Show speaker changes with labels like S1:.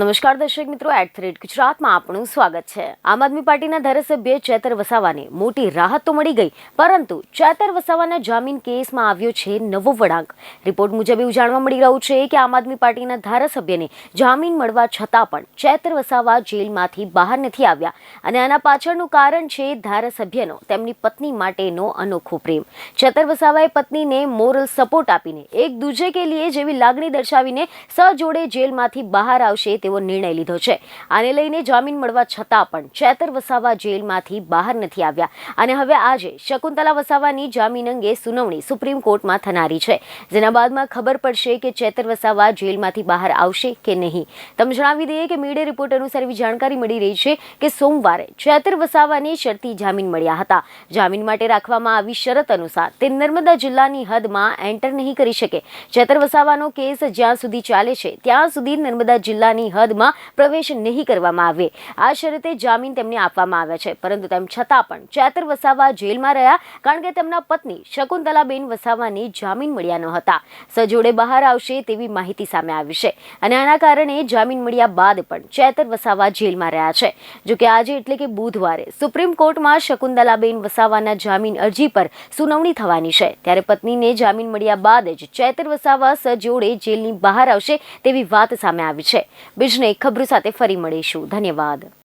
S1: નમસ્કાર દર્શક મિત્રો એટ થ્રેડ ગુજરાતમાં આપનું સ્વાગત છે. આમ આદમી પાર્ટીના ધારાસભ્ય ચેતર વસાવાને મોટી રાહત તો મળી ગઈ, પરંતુ ચેતર વસાવાના જામીન કેસમાં આવ્યો છે નવો વળાંક. રિપોર્ટ મુજબ એવું જાણવા મળી રહ્યું છે કે આમ આદમી પાર્ટીના ધારાસભ્યને જામીન મળવા છતાં પણ ચેતર વસાવા જેલમાંથી બહાર નથી આવ્યા. અને આના પાછળનું કારણ છે ધારાસભ્યનો, તેમની પત્ની માટેનો અનોખો પ્રેમ. ચેતર વસાવાએ પત્નીને મોરલ સપોર્ટ આપીને એક દૂજે કે લીએ જેવી લાગણી દર્શાવીને સજોડે જેલમાંથી બહાર આવશે તેવો નિર્ણય લીધો છે. આને લઈને જામીન મળવા છતાં પણ ચેતર વસાવા જેલમાંથી બહાર નથી આવ્યા. અને હવે આજે શકુંતલા વસાવાની જામીન અંગે સુનાવણી સુપ્રીમ કોર્ટમાં થનારી છે. જેના બાદમાં ખબર પડશે કે ચેતર વસાવા જેલમાંથી બહાર આવશે કે નહીં. તમે જણાવી દઈએ કે મીડિયા રિપોર્ટ અનુસાર એવી જાણકારી મળી રહી છે કે સોમવારે ચેતર વસાવાને શરતી જામીન મળ્યા હતા. જામીન માટે રાખવામાં આવી શરત અનુસાર તે નર્મદા જિલ્લાની હદમાં એન્ટર નહીં કરી શકે. ચેતર વસાવાનો કેસ જ્યાં સુધી ચાલે છે, ત્યાં સુધી નર્મદા જિલ્લાની હદમાં પ્રવેશ નહીં કરવામાં આવે. આ શરતે જામીન તેમને આપવામાં આવ્યા છે. પરંતુ તેમ છતાં પણ ચેતર વસાવા જેલમાં રહ્યા કારણ કે તેમના પત્ની શકુંતલાબેન વસાવાને જામીન મળ્યા ન હતા. સજોડે બહાર આવશે તેવી માહિતી સામે આવી છે. અને આના કારણે જામીન મળ્યા બાદ પણ ચેતર વસાવા જેલમાં રહ્યા છે. જોકે આજે એટલે કે બુધવારે સુપ્રીમ કોર્ટમાં શકુંતલાબેન વસાવાના જામીન અરજી પર સુનાવણી થવાની છે. ત્યારે પત્નીને જામીન મળ્યા બાદ જ ચેતર વસાવા સજોડે જેલની બહાર આવશે તેવી વાત સામે આવી છે. બીજને ખબરો સાથે ફરી મળીશું. ધન્યવાદ.